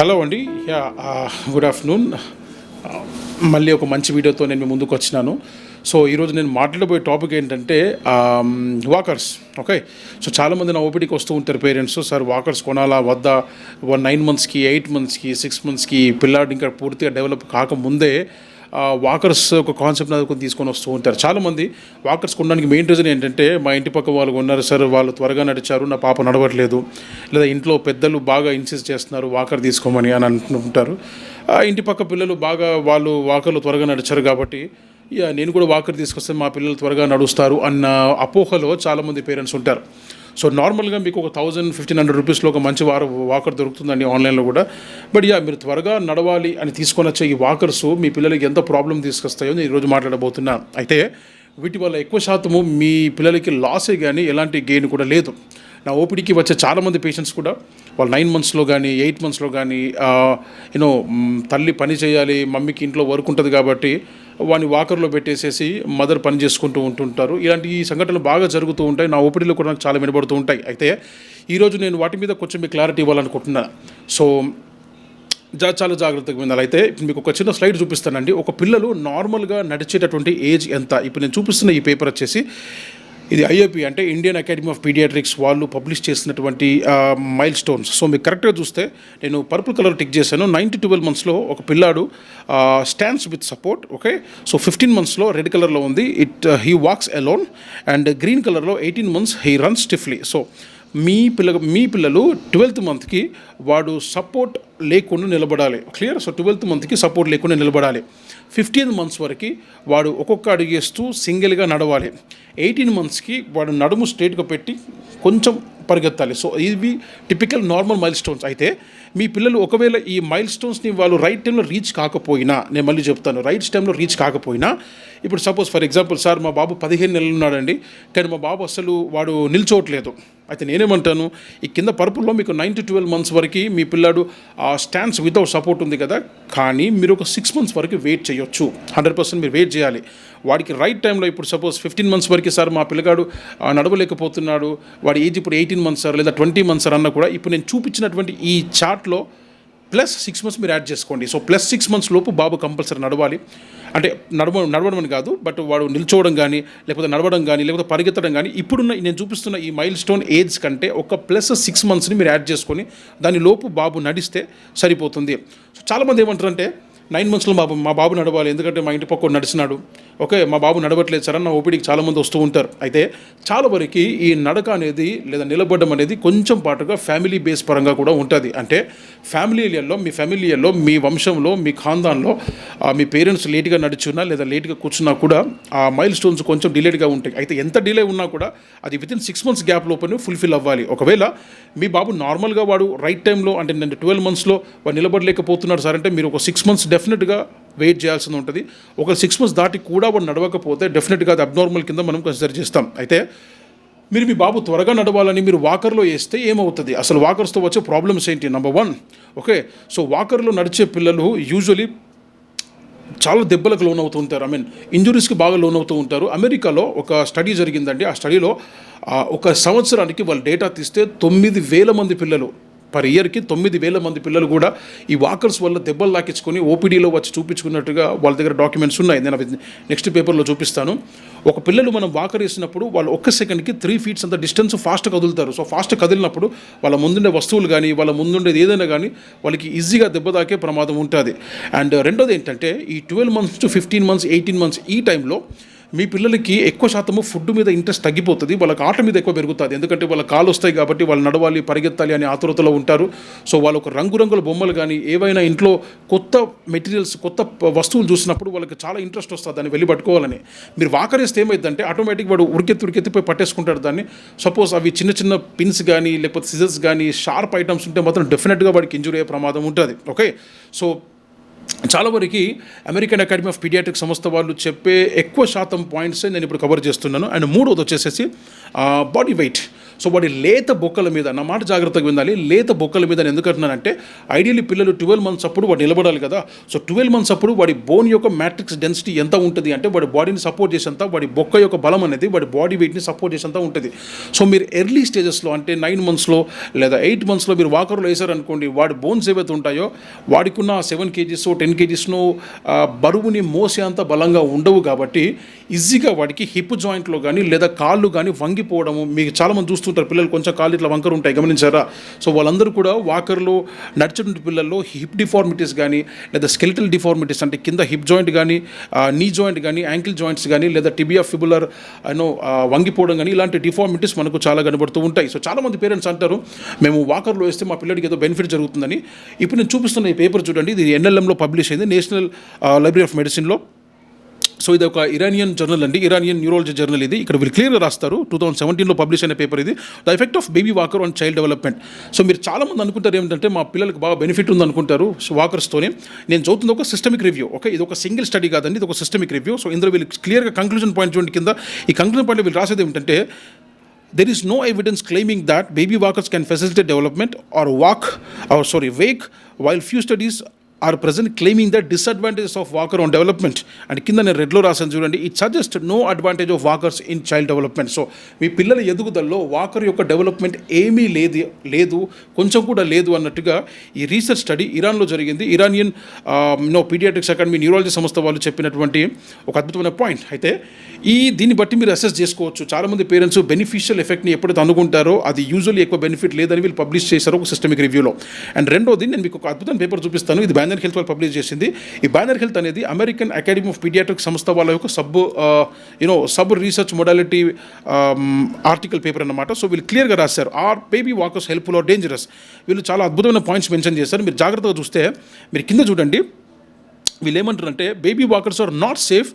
Hello అండి. Ya good afternoon. మళ్ళీ ఒక మంచి వీడియోతో నేను మీ ముందుకు వచ్చినాను. సో ఈరోజు నేను మాట్లాడబోయే టాపిక్ ఏంటంటే వాకర్స్. ఓకే? సో చాలామంది నా ఓపీడీకి వస్తూ ఉంటారు పేరెంట్స్. సార్ వాకర్స్ కొనాలా? వద్దా? వన్ నైన్ మంత్స్కి ఎయిట్ మంత్స్కి సిక్స్ మంత్స్కి పిల్లాడు ఇంకా పూర్తిగా డెవలప్ కాకముందే వాకర్స్ ఒక కాన్సెప్ట్ నాకు తీసుకొని వస్తూ ఉంటారు. చాలామంది వాకర్స్ కొనడానికి మెయిన్ రీజన్ ఏంటంటే మా ఇంటి పక్క వాళ్ళు ఉన్నారు సార్ వాళ్ళు త్వరగా నడిచారు నా పాప నడవట్లేదు. లేదా ఇంట్లో పెద్దలు బాగా ఇన్సిస్ట్ చేస్తున్నారు వాకర్ తీసుకోమని అని అంటుంటారు. ఆ, ఇంటి పక్క పిల్లలు బాగా వాళ్ళు వాకర్లు త్వరగా నడిచారు కాబట్టి నేను కూడా వాకర్ తీసుకొస్తే మా పిల్లలు త్వరగా నడుస్తారు అన్న అపోహలో చాలామంది పేరెంట్స్ ఉంటారు. సో నార్మల్గా మీకు ఒక థౌజండ్ ఫిఫ్టీన్ హండ్రెడ్ రూపీస్లో ఒక మంచి వార వాకర్ దొరుకుతుందండి ఆన్లైన్లో కూడా. బట్ యా మీరు త్వరగా నడవాలి అని తీసుకొని వచ్చే ఈ వాకర్స్ మీ పిల్లలకి ఎంత ప్రాబ్లం తీసుకొస్తాయో నేను ఈరోజు మాట్లాడబోతున్నాను అయితే వీటి వల్ల ఎక్కువ శాతము మీ పిల్లలకి లాసే కానీ ఎలాంటి గెయిన్ కూడా లేదు. నా ఓపీడీకి వచ్చే చాలామంది పేషెంట్స్ కూడా వాళ్ళు నైన్ మంత్స్లో కానీ ఎయిట్ మంత్స్లో కానీ యూనో తల్లి పని చేయాలి మమ్మీకి ఇంట్లో వర్క్ ఉంటుంది కాబట్టి వాడిని వాకర్లో పెట్టేసేసి మదర్ పని చేసుకుంటూ ఉంటుంటారు. ఇలాంటి ఈ సంఘటనలు బాగా జరుగుతూ ఉంటాయి. నా ఓపిడీలో కూడా నాకు చాలా వినబడుతూ ఉంటాయి. అయితే ఈరోజు నేను వాటి మీద కొంచెం మీకు క్లారిటీ ఇవ్వాలనుకుంటున్నాను సో జా చాలా జాగ్రత్తగా వినాలి. అయితే ఇప్పుడు మీకు ఒక చిన్న స్లైడ్ చూపిస్తానండి. ఒక పిల్లలు నార్మల్గా నడిచేటటువంటి ఏజ్ ఎంత? ఇప్పుడు నేను చూపిస్తున్న ఈ పేపర్ వచ్చేసి ఇది ఐఏపీ అంటే ఇండియన్ అకాడమీ ఆఫ్ పీడియాట్రిక్స్ వాళ్ళు పబ్లిష్ చేసినటువంటి మైల్ స్టోన్స్ సో మీకు కరెక్ట్గా చూస్తే నేను పర్పుల్ కలర్ టిక్ చేశాను. నైన్ టు ట్వెల్వ్ మంత్స్లో ఒక పిల్లాడు stands with support okay so fifteen మంత్స్లో రెడ్ కలర్లో ఉంది. It he walks alone and green కలర్లో eighteen months he run stiffly so మీ పిల్ల మీ పిల్లలు ట్వెల్త్ మంత్కి వాడు సపోర్ట్ లేకుండా నిలబడాలి. క్లియర్ సో ట్వెల్త్ మంత్కి సపోర్ట్ లేకుండా నిలబడాలి. ఫిఫ్టీన్ మంత్స్ వరకు వాడు ఒక్కొక్క అడిగేస్తూ సింగిల్గా నడవాలి. ఎయిటీన్ మంత్స్కి వాడు నడుము స్ట్రేట్గా పెట్టి కొంచెం పరిగెత్తాలి. సో ఇవి టిపికల్ నార్మల్ మైల్ స్టోన్స్ అయితే మీ పిల్లలు ఒకవేళ ఈ మైల్ స్టోన్స్ని వాళ్ళు రైట్ టైంలో రీచ్ కాకపోయినా నేను మళ్ళీ చెప్తాను రైట్ టైంలో రీచ్ కాకపోయినా ఇప్పుడు సపోజ్ ఫర్ ఎగ్జాంపుల్ సార్ మా బాబు పదిహేను నెలలు ఉన్నాడండి. కానీ మా బాబు అసలు వాడు నిల్చోవట్లేదు. అయితే నేనేమంటాను ఈ కింద పరుపుల్లో మీకు నైన్ టు ట్వెల్వ్ మంత్స్ వరకు మీ పిల్లాడు ఆ స్టాండ్స్ వితౌట్ సపోర్ట్ ఉంది కదా కానీ మీరు ఒక సిక్స్ మంత్స్ వరకు వెయిట్ చేయొచ్చు. హండ్రెడ్ పర్సెంట్ మీరు వెయిట్ చేయాలి. వాడికి రైట్ టైంలో ఇప్పుడు సపోజ్ ఫిఫ్టీన్ మంత్స్ వరకు సార్ మా పిల్లగాడు నడవలేకపోతున్నాడు వాడి ఏజ్ ఇప్పుడు ఎయిటీన్ మంత్స్ సార్ లేదా ట్వంటీ మంత్స్ సార్ అన్న కూడా ఇప్పుడు నేను చూపించినటువంటి ఈ చార్ట్లో ప్లస్ సిక్స్ మంత్స్ మీరు యాడ్ చేసుకోండి. సో ప్లస్ సిక్స్ మంత్స్ లోపు బాబు కంపల్సరీ నడవాలి. అంటే నడవ నడవడం అని కాదు బట్ వాడు నిల్చోవడం కానీ లేకపోతే నడవడం కానీ లేకపోతే పరిగెత్తడం కానీ ఇప్పుడున్న నేను చూపిస్తున్న ఈ మైల్ స్టోన్ ఏజ్ కంటే ఒక ప్లస్ సిక్స్ మంత్స్ని మీరు యాడ్ చేసుకొని దాని లోపు బాబు నడిస్తే సరిపోతుంది. సో చాలామంది ఏమంటారంటే నైన్ మంత్స్లో మా మా బాబు నడవాలి ఎందుకంటే మా ఇంటి పక్క నడిచినాడు. ఓకే మా బాబు నడవట్లేదు సార్ అన్న నా ఓపీడీకి చాలామంది వస్తూ ఉంటారు. అయితే చాలా వరకు ఈ నడక అనేది లేదా నిలబడడం అనేది కొంచెం పాటుగా ఫ్యామిలీ బేస్ పరంగా కూడా ఉంటుంది. అంటే ఫ్యామిలీలలో మీ ఫ్యామిలీలో మీ వంశంలో మీ ఖాందాన్లో మీ పేరెంట్స్ లేట్గా నడుచున్నా లేదా లేట్గా కూర్చున్నా కూడా ఆ మైల్ స్టోన్స్ కొంచెం డిలేట్గా ఉంటాయి. అయితే ఎంత డిలే ఉన్నా కూడా అది వితిన్ సిక్స్ మంత్స్ గ్యాప్ లోపల ఫుల్ఫిల్ అవ్వాలి. ఒకవేళ మీ బాబు నార్మల్గా వాడు రైట్ టైంలో అంటే నేను ట్వెల్వ్ మంత్స్లో వాడు నిలబడలేకపోతున్నాడు సార్ అంటే మీరు ఒక సిక్స్ మంత్స్ డెఫినెట్గా వెయిట్ చేయాల్సి ఉంటుంది. ఒక సిక్స్ మంత్స్ దాటి కూడా వాడు నడవకపోతే డెఫినెట్గా అది అబ్నార్మల్ కింద మనం కన్సిడర్ చేస్తాం. అయితే మీరు మీ బాబు త్వరగా నడవాలని మీరు వాకర్లో వేస్తే ఏమవుతుంది? అసలు వాకర్స్తో వచ్చే ప్రాబ్లమ్స్ ఏంటి? నెంబర్ వన్ ఓకే సో వాకర్లో నడిచే పిల్లలు యూజువలీ చాలా దెబ్బలకు లోన్ అవుతూ ఉంటారు ఐ మీన్ ఇంజురీస్కి బాగా లోన్ అవుతూ ఉంటారు. అమెరికాలో ఒక స్టడీ జరిగిందండి. ఆ స్టడీలో ఒక సంవత్సరానికి వాళ్ళు డేటా తీస్తే తొమ్మిది వేల మంది పిల్లలు పర్ ఇయర్కి తొమ్మిది వేల మంది పిల్లలు కూడా ఈ వాకర్స్ వల్ల దెబ్బలు లాకించుకొని ఓపీడీలో వచ్చి చూపించుకున్నట్టుగా వాళ్ళ దగ్గర డాక్యుమెంట్స్ ఉన్నాయి. నేను అవి నెక్స్ట్ పేపర్లో చూపిస్తాను. ఒక పిల్లలు మనం వాకర్ వేసినప్పుడు వాళ్ళు ఒక్క సెకండ్కి త్రీ ఫీట్స్ అంత డిస్టెన్స్ ఫాస్ట్ కదులుతారు. సో ఫాస్ట్ కదిలినప్పుడు వాళ్ళ ముందుండే వస్తువులు కానీ వాళ్ళ ముందుండేది ఏదైనా కానీ వాళ్ళకి ఈజీగా దెబ్బ తాకే ప్రమాదం ఉంటుంది. అండ్ రెండోది ఏంటంటే ఈ twelve months to fifteen months eighteen months ఈ టైంలో మీ పిల్లలకి ఎక్కువ శాతము ఫుడ్ మీద ఇంట్రెస్ట్ తగ్గిపోతుంది వాళ్ళకి ఆట మీద ఎక్కువ పెరుగుతుంది. ఎందుకంటే వాళ్ళ కాలు వస్తాయి కాబట్టి వాళ్ళు నడవాలి పరిగెత్తాలి అనే ఆతురతలో ఉంటారు. సో వాళ్ళకు రంగురంగుల బొమ్మలు కానీ ఏవైనా ఇంట్లో కొత్త మెటీరియల్స్ కొత్త వస్తువులు చూసినప్పుడు వాళ్ళకి చాలా ఇంట్రెస్ట్ వస్తుంది దాన్ని వెళ్ళి పట్టుకోవాలని. మీరు వాకరేస్తే ఏమైందంటే ఆటోమేటిక్ వాడు ఉరికెత్తి ఉరికెత్తి పోయి పట్టేసుకుంటాడు దాన్ని. సపోజ్ అవి చిన్న చిన్న పిన్స్ కానీ లేకపోతే సిజర్స్ కానీ షార్ప్ ఐటమ్స్ ఉంటే మాత్రం డెఫినెట్గా వాడికి ఇంజురీ అయ్యే ప్రమాదం ఉంటుంది. ఓకే సో చాలా వరకు అమెరికన్ అకాడమీ ఆఫ్ పీడియాట్రిక్ సంస్థ వాళ్ళు చెప్పే ఎక్కువ శాతం పాయింట్స్ నేను ఇప్పుడు కవర్ చేస్తున్నాను. అండ్ మూడోది వచ్చేసేసి బాడీ వెయిట్ సో వాడి లేత బొక్కల మీద నా మాట జాగ్రత్తగా వినాలి లేత బొక్కల మీద నేను ఎందుకంటున్నానంటే ఐడియల్లీ పిల్లలు ట్వెల్వ్ మంత్స్ అప్పుడు వాడు నిలబడాలి కదా. సో ట్వెల్వ్ మంత్స్ అప్పుడు వాడి బోన్ యొక్క మ్యాట్రిక్స్ డెన్సిటీ ఎంత ఉంటుంది అంటే వాడి బాడీని సపోర్ట్ చేసేంత వాడి బొక్క యొక్క బలం అనేది వాడి బాడీ వెయిట్ని సపోర్ట్ చేసేంత ఉంటుంది. సో మీరు ఎర్లీ స్టేజెస్లో అంటే నైన్ మంత్స్లో లేదా ఎయిట్ మంత్స్లో మీరు వాకర్లో వేసారనుకోండి వాడి బోన్స్ ఏవైతే ఉంటాయో వాడికున్న సెవెన్ కేజీస్ టెన్ కేజీస్ను బరువుని మోసే అంత బలంగా ఉండవు కాబట్టి ఈజీగా వాడికి హిప్ జాయింట్లో కానీ లేదా కాళ్ళు కానీ వంగిపోవడము మీకు చాలామంది చూస్తుంటారు పిల్లలు కొంచెం కాళ్ళు ఇట్లా వంకరు ఉంటాయి గమనించారా? సో వాళ్ళందరూ కూడా వాకర్లో నడిచేటువంటి పిల్లల్లో హిప్ డిఫార్మిటీస్ కానీ లేదా స్కెలిటల్ డిఫార్మిటీస్ అంటే కింద హిప్ జాయింట్ కానీ నీ జాయింట్ కానీ యాంకిల్ జాయింట్స్ కానీ లేదా టిబియా ఫిబులర్ అనో వంగిపోవడం కానీ ఇలాంటి డిఫార్మిటీస్ మనకు చాలా కనబడుతూ ఉంటాయి. సో చాలామంది పేరెంట్స్ అంటారు మేము వాకర్లో వేస్తే మా పిల్లడికి ఏదో బెనిఫిట్ జరుగుతుందని. ఇప్పుడు నేను చూపిస్తున్న ఈ పేపర్ చూడండి ఇది ఎన్ఎల్ఎంలో పబ్లిష్ అయింది నేషనల్ లైబ్రరీ ఆఫ్ మెడిసిన్లో. సో ఇది ఒక ఇరానియన్ జర్నల్ అండి. ఇరానియన్ న్యూరాలజీ జర్నల్ ఇది. ఇక్కడ వీళ్ళు క్లియర్గా రాస్తారు. టూ థౌసండ్ సెవెంటీన్లో పబ్లిష్ అయిన పేపర్ ఇది. The effect of baby walker on child development so మీరు చాలామంది అనుకుంటారు ఏంటంటే మా పిల్లలకు బాగా బెనిఫిట్ ఉంది అనుకుంటారు వాకర్స్తోనే నేను చదువుతుంది ఒక సిస్టమిక్ రివ్యూ ఓకే ఇది ఒక సింగిల్ స్టడీ కాదండి ఇది ఒక సిస్టమిక్ రివ్యూ సో ఇందులో వీళ్ళు క్లియర్గా కంక్లూజన్ పాయింట్ చూడండి కింద. ఈ కంక్లూజన్ పాయింట్ వీళ్ళు రాసేది ఏమిటంటే there is no evidence claiming that baby walkers can facilitate development or walk or sorry wake while few studies are present claiming the disadvantages of walker on development and కింద నేను రెడ్లో రాసాను చూడండి. It suggest no advantage of walkers in child development so మీ పిల్లల ఎదుగుదలలో walker యొక్క development ఏమీ లేదు లేదు కొంచెం కూడా లేదు అన్నట్టుగా ఈ రీసెర్చ్ స్టడీ ఇరాన్లో జరిగింది. Iranian no pediatrics academy neurology సంస్థ వాళ్ళు చెప్పినటువంటి ఒక అద్భుతమైన పాయింట్ అయితే ఈ దీన్ని బట్టి మీరు అసెస్ చేసుకోవచ్చు. చాలామంది పేరెంట్స్ బెనిఫిషియల్ ఎఫెక్ట్ని ఎప్పుడైతే అనుకుంటారో అది యూజువల్లీ ఎక్కువ బెనిఫిట్ లేదని వీళ్ళు పబ్లిష్ చేశారు ఒక సిస్టమిక్ రివ్యూలో అండ్ రెండోది నేను మీకు ఒక అద్భుతమైన పేపర్ చూపిస్తాను. ఇది బ్యానర్ హెల్త్ వాళ్ళు పబ్లిష్ చేసింది. ఈ బ్యానర్ హెల్త్ అనేది అమెరికన్ అకాడమీ ఆఫ్ పీడియాట్రిక్ సంస్థ వాళ్ళ యొక్క sub you know sub research modality article paper అన్నమాట. సో వీళ్ళు క్లియర్గా రాశారు. Are baby walkers helpful are dangerous వీళ్ళు చాలా అద్భుతమైన పాయింట్స్ మెన్షన్ చేశారు. మీరు జాగ్రత్తగా చూస్తే మీరు కింద చూడండి. వీళ్ళు ఏమంటారంటే baby walkers are not safe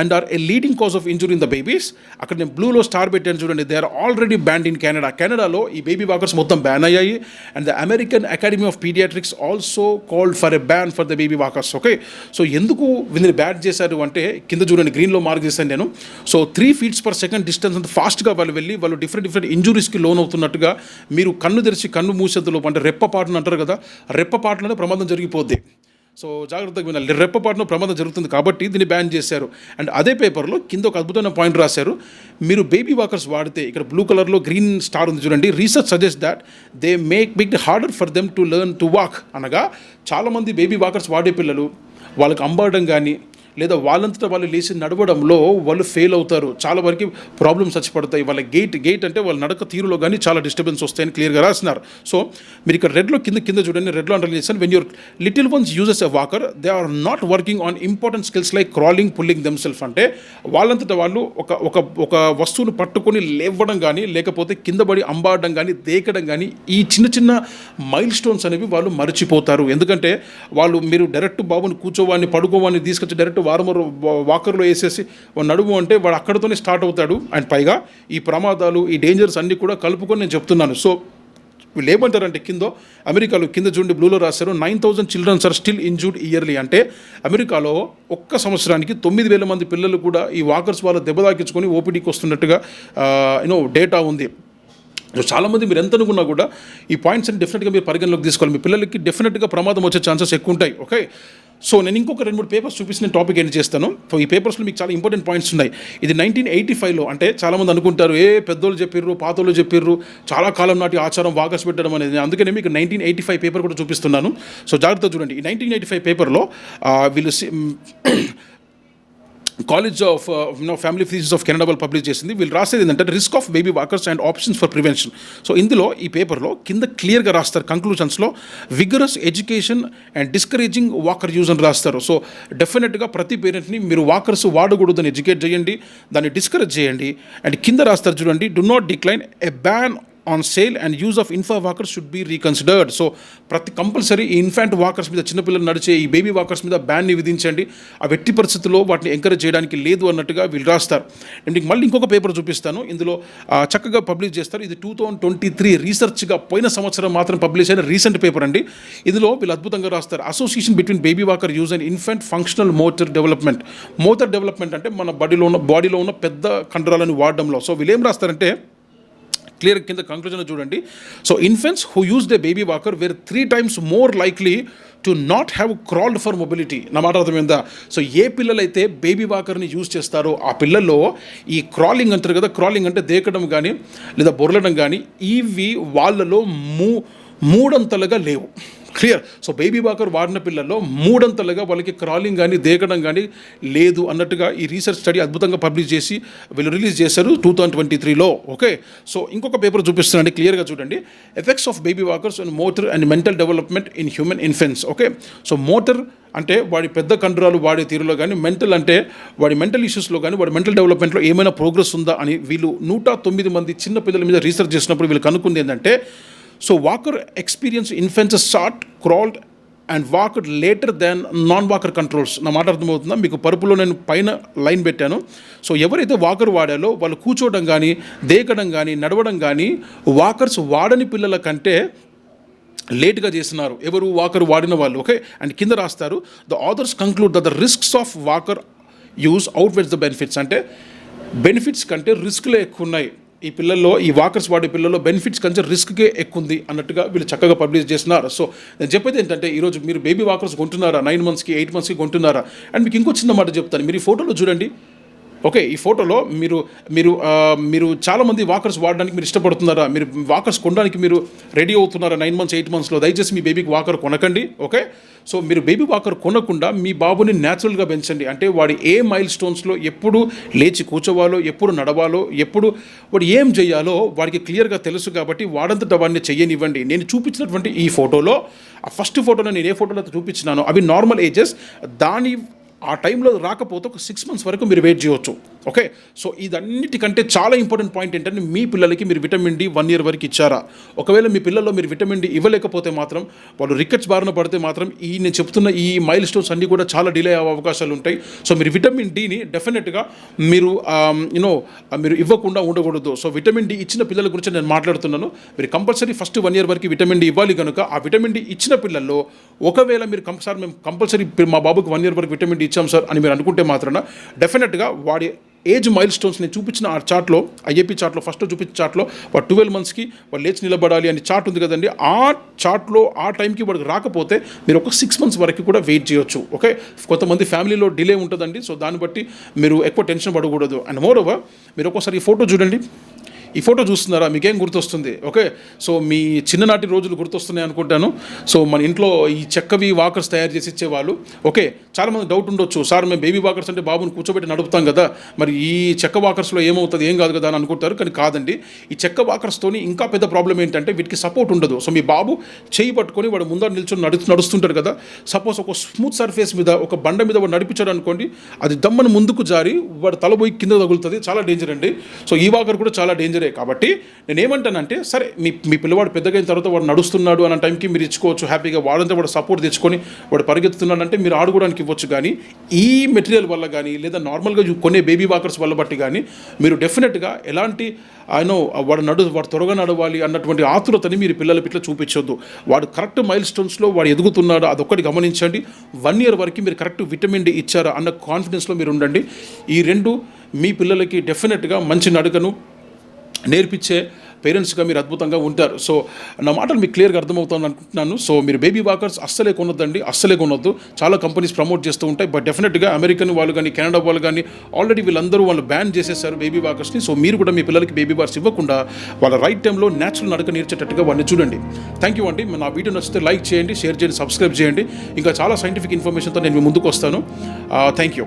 and are a leading cause of injury in the babies అక్కడ నేను బ్లూలో స్టార్ పెట్టాను చూడండి. They are already banned in Canada కెనడాలో ఈ బేబీ వాకర్స్ మొత్తం బ్యాన్ అయ్యాయి. And the American Academy of Pediatrics also called for a ban for the baby walkers okay so ఎందుకు వీళ్ళని బ్యాట్ చేశారు అంటే కింద చూడండి గ్రీన్లో మార్క్ చేశాను నేను. So three feets per second distance అంత ఫాస్ట్గా వాళ్ళు వెళ్ళి వాళ్ళు డిఫరెంట్ డిఫరెంట్ ఇంజురీస్కి లోన్ అవుతున్నట్టుగా మీరు కన్ను తెరిచి కన్ను మూసేంతలో అంటే రెప్పపాటును అంటారు కదా రెప్పపాటులోనే ప్రమాదం జరిగిపోద్ది. సో జాగ్రత్తగా వినాలి. రెప్పపాటున ప్రమాదం జరుగుతుంది కాబట్టి దీన్ని బ్యాన్ చేశారు. అండ్ అదే పేపర్లో కింద ఒక అద్భుతమైన పాయింట్ రాశారు. మీరు బేబీ వాకర్స్ వాడితే ఇక్కడ బ్లూ కలర్లో గ్రీన్ స్టార్ ఉంది చూడండి. Research suggest that they make make harder for them to learn to walk అనగా చాలామంది బేబీ వాకర్స్ వాడే పిల్లలు వాళ్ళకి అంబడడం కానీ లేదా వాళ్ళంతటా వాళ్ళు లేచి నడవడంలో వాళ్ళు ఫెయిల్ అవుతారు. చాలా వరకు ప్రాబ్లమ్స్ వచ్చి పడతాయి వాళ్ళ గేట్ గేట్ అంటే వాళ్ళ నడక తీరులో కానీ చాలా డిస్టర్బెన్స్ వస్తాయని క్లియర్గా రాసినారు. సో మీరు ఇక్కడ రెడ్లో కింద కింద చూడండి. రెడ్లో అండర్ చేశాను when your little ones uses a walker they are not working on important skills like crawling pulling themself అంటే వాళ్ళంతటా వాళ్ళు ఒక ఒక ఒక వస్తువును పట్టుకొని లేవడం కానీ లేకపోతే కింద పడి అంబాడడం కానీ దేకడం కానీ ఈ చిన్న చిన్న మైల్ స్టోన్స్ అనేవి వాళ్ళు మర్చిపోతారు. ఎందుకంటే వాళ్ళు మీరు డైరెక్ట్ బాబుని కూర్చోవాన్ని పడుకోవాన్ని తీసుకొచ్చి డైరెక్ట్ వారమరు వాకర్లో వేసేసి నడుము అంటే వాడు అక్కడతోనే స్టార్ట్ అవుతాడు. అండ్ పైగా ఈ ప్రమాదాలు ఈ డేంజర్స్ అన్నీ కూడా కలుపుకొని నేను చెప్తున్నాను. సో వీళ్ళు ఏమంటారంటే కింద అమెరికాలో కింద చూడండి బ్లూలో రాశారు nine thousand childrens are still injured yearly. అంటే అమెరికాలో ఒక్క సంవత్సరానికి తొమ్మిది వేల మంది పిల్లలు కూడా ఈ వాకర్స్ వాళ్ళ దెబ్బ తాకించుకొని ఓపీడీకి వస్తున్నట్టుగా యూనో డేటా ఉంది. సో చాలామంది మీరు ఎంత అనుకున్నా కూడా ఈ పాయింట్స్ని డెఫినెట్గా మీరు పరిగణలోకి తీసుకోవాలి. మీ పిల్లలకి డెఫినెట్గా ప్రమాదం వచ్చే ఛాన్సెస్ ఎక్కువ ఉంటాయి. ఓకే? సో నేను ఇంకొక రెండు మూడు పేపర్స్ చూపించిన టాపిక్ ఏంటి చేస్తాను? సో ఈ పేపర్స్లో మీకు చాలా ఇంపార్టెంట్ పాయింట్స్ ఉన్నాయి. ఇది నైన్టీన్ ఎయిటీ ఫైవ్లో అంటే చాలామంది అనుకుంటారు ఏ పెద్దోళ్ళు చెప్పిర్రు పాతోళ్ళు చెప్పిర్రు చాలా కాలం నాటి ఆచారం వాకస్ పెట్టడం అనేది. అందుకనే మీకు నైన్టీన్ ఎయిటీ ఫైవ్ పేపర్ కూడా చూపిస్తున్నాను. సో జాగ్రత్త చూడండి. ఈ నైన్టీన్ ఎయిటీ ఫైవ్ పేపర్లో వీళ్ళు college of no family physics of Canada వాళ్ళు పబ్లిష్ చేసింది. వీళ్ళు రాసేది ఏంటంటే risk of baby walkers and options for prevention so ఇందులో ఈ పేపర్లో కింద క్లియర్గా రాస్తారు కంక్లూషన్స్లో rigorous education and discouraging walker use అని రాస్తారు. సో డెఫినెట్గా ప్రతి పేరెంట్ని మీరు వాకర్స్ వాడకూడదని ఎడ్యుకేట్ చేయండి దాన్ని డిస్కరేజ్ చేయండి. అండ్ కింద రాస్తారు చూడండి do not decline a ban on sale and use of infant walkers should be reconsidered so ప్రతి కంపల్సరీ ఈ ఇన్ఫాంట్ వాకర్స్ మీద చిన్నపిల్లలు నడిచే ఈ బేబీ వాకర్స్ మీద బ్యాన్ని విధించండి. ఆ వెట్టి పరిస్థితుల్లో వాటిని ఎంకరేజ్ చేయడానికి లేదు అన్నట్టుగా వీళ్ళు రాస్తారు. నేను మీకు మళ్ళీ ఇంకొక పేపర్ చూపిస్తాను. ఇందులో చక్కగా పబ్లిష్ చేస్తారు. ఇది టూ థౌజండ్ ట్వంటీ త్రీ రీసెర్చ్గా పోయిన సంవత్సరం మాత్రం పబ్లిష్ అయిన రీసెంట్ పేపర్ అండి. ఇందులో వీళ్ళు అద్భుతంగా రాస్తారు. Association between baby walker use and infant functional motor development motor development అంటే మన బాడీలో ఉన్న బాడీలో ఉన్న పెద్ద కండరాలను వాడడంలో. సో వీళ్ళు ఏం రాస్తారంటే క్లియర్ కింద కంక్లూజన్ చూడండి. So infants who use the baby walker were three times more likely to not have crawled for mobility నా మాట అర్థమైందా? సో ఏ పిల్లలైతే బేబీ వాకర్ని యూజ్ చేస్తారో ఆ పిల్లల్లో ఈ క్రాలింగ్ అంటారు కదా క్రాలింగ్ అంటే దేకడం కానీ లేదా బొరలడం కానీ ఇవి వాళ్ళలో మూ మూడంతలుగా లేవు. క్లియర్. సో బేబీ వాకర్ వాడిన పిల్లల్లో మూడంతలుగా వాళ్ళకి క్రాలింగ్ కానీ దేగడం కానీ లేదు అన్నట్టుగా ఈ రీసెర్చ్ స్టడీ అద్భుతంగా పబ్లిష్ చేసి వీళ్ళు రిలీజ్ చేశారు టూ థౌజండ్ ట్వంటీ త్రీలో. ఓకే? సో ఇంకొక పేపర్ చూపిస్తున్నాండి క్లియర్గా చూడండి. Effects of baby walkers and motor and mental development in human infants okay? So motor అంటే వాడి పెద్ద కండరాలు వాడే తీరులో కానీ మెంటల్ అంటే వాడి మెంటల్ ఇష్యూస్లో కానీ వాడి మెంటల్ డెవలప్మెంట్లో ఏమైనా ప్రోగ్రెస్ ఉందా అని వీళ్ళు నూట తొమ్మిది మంది చిన్న పిల్లల మీద రీసెర్చ్ చేసినప్పుడు వీళ్ళు కనుక్కుంది ఏంటంటే so walker experience infants short crawled and walker later than non walker controls నా మాట అర్థమవుతుందా? మీకు పరుపులో నేను పైన లైన్ పెట్టాను. సో ఎవరైతే వాకర్ వాడాలో వాళ్ళు కూర్చోవడం కానీ దేకడం కానీ నడవడం కానీ వాకర్స్ వాడని పిల్లల కంటే లేట్గా చేస్తున్నారు ఎవరు వాకర్ వాడిన వాళ్ళు? ఓకే అండ్ కింద రాస్తారు the authors conclude the the risks of walker use outweighs the benefits అంటే బెనిఫిట్స్ కంటే రిస్క్లే ఎక్కువ ఉన్నాయి ఈ పిల్లల్లో ఈ వాకర్స్ వాడే పిల్లల్లో బెనిఫిట్స్ కంటే రిస్క్కే ఎక్కువ ఉంది అన్నట్టుగా వీళ్ళు చక్కగా పబ్లిష్ చేస్తున్నారు. సో నేను చెప్పేది ఏంటంటే ఈరోజు మీరు బేబీ వాకర్స్ కొంటున్నారా? నైన్ మంత్స్కి ఎయిట్ మంత్స్కి కొంటున్నారా? అండ్ మీకు ఇంకో చిన్న మాట చెప్తాను. మీరు ఈ ఫోటోలో చూడండి. ఓకే ఈ ఫోటోలో మీరు మీరు మీరు చాలామంది వాకర్స్ వాడడానికి మీరు ఇష్టపడుతున్నారా? మీరు వాకర్స్ కొనడానికి మీరు రెడీ అవుతున్నారా? నైన్ మంత్స్ ఎయిట్ మంత్స్లో? దయచేసి మీ బేబీకి వాకర్ కొనకండి ఓకే? సో మీరు బేబీ వాకర్ కొనకుండా మీ బాబుని న్యాచురల్గా పెంచండి. అంటే వాడి ఏ మైల్ స్టోన్స్లో ఎప్పుడు లేచి కూర్చోవాలో ఎప్పుడు నడవాలో ఎప్పుడు వాడు ఏం చేయాలో వాడికి క్లియర్గా తెలుసు కాబట్టి వాడంతట వాడిని చెయ్యనివ్వండి. నేను చూపించినటువంటి ఈ ఫోటోలో ఆ ఫస్ట్ ఫోటోలో నేను ఏ ఫోటోలో చూపించినానో అవి నార్మల్ ఏజెస్ దాని ఆ టైంలో రాకపోతే ఒక సిక్స్ మంత్స్ వరకు మీరు వెయిట్ చేయవచ్చు ఓకే సో ఇదన్నిటికంటే చాలా ఇంపార్టెంట్ పాయింట్ ఏంటంటే మీ పిల్లలకి మీరు విటమిన్ డి వన్ ఇయర్ వరకు ఇచ్చారా? ఒకవేళ మీ పిల్లల్లో మీరు విటమిన్ డి ఇవ్వలేకపోతే మాత్రం వాళ్ళు రికెట్స్ బారిన పడితే మాత్రం ఈ నేను చెప్తున్న ఈ మైల్ స్టోన్స్ అన్నీ కూడా చాలా డిలే అయ్యే అవకాశాలు ఉంటాయి. సో మీరు విటమిన్ డిని డెఫినెట్గా మీరు um, యూనో మీరు ఇవ్వకుండా ఉండకూడదు. సో విటమిన్ డి ఇచ్చిన పిల్లల గురించి నేను మాట్లాడుతున్నాను. మీరు కంపల్సరీ ఫస్ట్ వన్ ఇయర్ వరకు విటమిన్ డి ఇవ్వాలి కనుక ఆ విటమిన్ డి ఇచ్చిన పిల్లల్లో ఒకవేళ మీరు కం సార్ మేము కంపల్సరీ మా బాబుకి వన్ ఇయర్ వరకు విటమిన్ డి ఇచ్చాం సార్ అని మీరు అనుకుంటే మాత్రాన డెఫినెట్గా వాడి ఏజ్ మైల్ స్టోన్స్ నేను చూపించిన ఆ చార్ట్లో ఐఏపీ చార్ట్లో ఫస్ట్ చూపించిన చార్ట్లో వాడు ట్వెల్వ్ మంత్స్కి వాళ్ళు లేచి నిలబడాలి అని చార్ట్ ఉంది కదండి. ఆ చార్ట్లో ఆ టైంకి వాడికి రాకపోతే మీరు ఒక సిక్స్ మంత్స్ వరకు కూడా వెయిట్ చేయొచ్చు. ఓకే కొంతమంది ఫ్యామిలీలో డిలే ఉంటుందండి. సో దాన్ని బట్టి మీరు ఎక్కువ టెన్షన్ పడకూడదు. అండ్ మోర్ ఓవర్ మీరు ఒకసారి ఈ ఫోటో చూడండి. ఈ ఫోటో చూస్తున్నారా? మీకేం గుర్తొస్తుంది? ఓకే. సో మీ చిన్ననాటి రోజులు గుర్తొస్తున్నాయి అనుకుంటాను. సో మన ఇంట్లో ఈ చెక్కవి వాకర్స్ తయారు చేసి ఇచ్చేవాళ్ళు. ఓకే. చాలామంది డౌట్ ఉండొచ్చు. సార్ మేము బేబీ వాకర్స్ అంటే బాబుని కూర్చోబెట్టి నడుపుతాం కదా. మరి ఈ చెక్క వాకర్స్లో ఏమవుతుంది? ఏం కాదు కదా అని అనుకుంటారు. కానీ కాదండి. ఈ చెక్క వాకర్స్తోని ఇంకా పెద్ద ప్రాబ్లం ఏంటంటే వీటికి సపోర్ట్ ఉండదు. సో మీ బాబు చేయి పట్టుకొని వాడు ముందర నిల్చొని నడు నడుస్తుంటారు కదా. సపోజ్ ఒక స్మూత్ సర్ఫేస్ మీద ఒక బండ మీద వాడు నడిపించాడు అనుకోండి అది దమ్మని ముందుకు జారి వాడు తల పోయి కింద తగులుతుంది. చాలా డేంజర్ అండి. సో ఈ వాకర్ కూడా చాలా డేంజర్ కాబట్టి నేను ఏమంటానంటే సరే మీ మీ పిల్లవాడు పెద్దగా అయిన తర్వాత వాడు నడుస్తున్నాడు అన్న టైంకి మీరు ఇచ్చుకోవచ్చు హ్యాపీగా వాడంతా వాడు సపోర్ట్ తెచ్చుకొని వాడు పరిగెత్తుతున్నాడంటే మీరు ఆడుకోవడానికి ఇవ్వచ్చు కానీ ఈ మెటీరియల్ వల్ల కానీ లేదా నార్మల్గా కొనే బేబీ వాకర్స్ వల్ల బట్టి కానీ మీరు డెఫినెట్గా ఎలాంటి ఆయనో వాడు నడు వాడు త్వరగా నడవాలి అన్నటువంటి ఆతురతని మీరు పిల్లల పిట్ల చూపించొద్దు. వాడు కరెక్ట్ మైల్ స్టోన్స్లో వాడు ఎదుగుతున్నాడు అదొక్కటి గమనించండి. వన్ ఇయర్ వరకు మీరు కరెక్ట్ విటమిన్ డి ఇచ్చారా అన్న కాన్ఫిడెన్స్లో మీరు ఉండండి. ఈ రెండు మీ పిల్లలకి డెఫినెట్గా మంచి నడుకను నేర్పించే పేరెంట్స్గా మీరు అద్భుతంగా ఉంటారు. సో నా మాటలు మీకు క్లియర్గా అర్థమవుతుంది అనుకుంటున్నాను. సో మీరు బేబీ వాకర్స్ అస్సలే కొనొద్దండి అస్సలే కొనొద్దు. చాలా కంపెనీస్ ప్రమోట్ చేస్తూ ఉంటాయి బట్ డెఫినెట్గా అమెరికన్ వాళ్ళు కానీ కెనడా వాళ్ళు కానీ ఆల్రెడీ వీళ్ళందరూ వాళ్ళు బ్యాన్ చేసేసారు బేబీ వాకర్స్ని. సో మీరు కూడా మీ పిల్లలకి బేబీ వాకర్స్ ఇవ్వకుండా వాళ్ళ రైట్ టైంలో న్యాచురల్ నడక నేర్చేటట్టుగా వాడిని చూడండి. థ్యాంక్ యూ అండి. నా వీడియో నచ్చితే లైక్ చేయండి షేర్ చేయండి సబ్స్క్రైబ్ చేయండి. ఇంకా చాలా సైంటిఫిక్ ఇన్ఫర్మేషన్తో నేను మీ ముందుకు వస్తాను. Thank you.